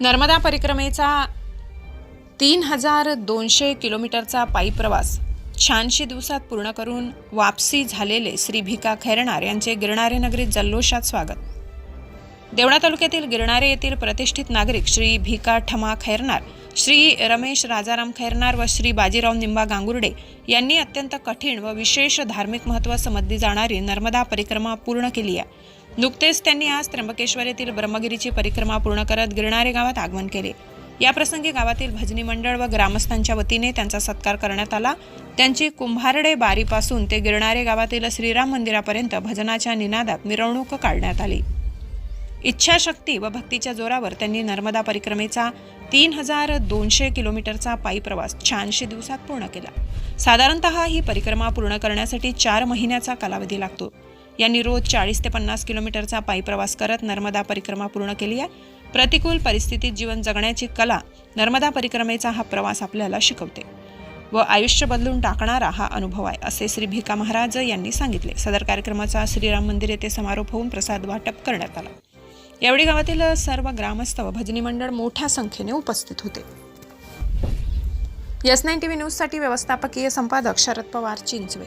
नर्मदा परिक्रमेचा तीन हजार दोनशे किलोमीटरचा पायी प्रवास शहाऐंशी दिवसात पूर्ण करून वापसी झालेले श्री भिका खैरनार यांचे गिरणारे नगरीत जल्लोषात स्वागत. देवळा तालुक्यातील गिरणारे येथील प्रतिष्ठित नागरिक श्री भिका ठमा खैरनार श्री रमेश राजाराम खैरनार व श्री बाजीराव निंबा गांगुर्डे यांनी अत्यंत कठीण व विशेष धार्मिक महत्त्व समजली जाणारी नर्मदा परिक्रमा पूर्ण केली आहे. नुकतेच त्यांनी आज त्र्यंबकेश्वर येथील ब्रह्मगिरीची परिक्रमा पूर्ण करत गिरणारे गावात आगमन केले. या प्रसंगी गावातील भजनी मंडळ व ग्रामस्थांच्या वतीने त्यांचा सत्कार करण्यात आला. त्यांची कुंभारडे बारीपासून ते गिरणारे गावातील श्रीराम मंदिरापर्यंत भजनाच्या निनादात मिरवणूक काढण्यात आली. इच्छाशक्ती व भक्तीच्या जोरावर त्यांनी नर्मदा परिक्रमेचा तीन हजार दोनशे किलोमीटरचा पायी प्रवास शहाऐंशी दिवसात पूर्ण केला. साधारणत ही परिक्रमा पूर्ण करण्यासाठी चार महिन्याचा कालावधी लागतो. यांनी रोज चाळीस ते पन्नास किलोमीटरचा पायी प्रवास करत नर्मदा परिक्रमा पूर्ण केली आहे. प्रतिकूल परिस्थितीत जीवन जगण्याची कला नर्मदा परिक्रमेचा हा प्रवास आपल्याला शिकवते. व आयुष्य बदलून टाकणारा हा अनुभव आहे असे श्री भिका महाराज यांनी सांगितले. सदर कार्यक्रमाचा श्रीराम मंदिर येथे समारोप होऊन प्रसाद वाटप करण्यात आला. यावेळी गावातील सर्व ग्रामस्थ व भजनी मंडळ मोठ्या संख्येने उपस्थित होते. यस नाईन टी व्ही न्यूजसाठी व्यवस्थापकीय संपादक शरद पवार चिंचवे.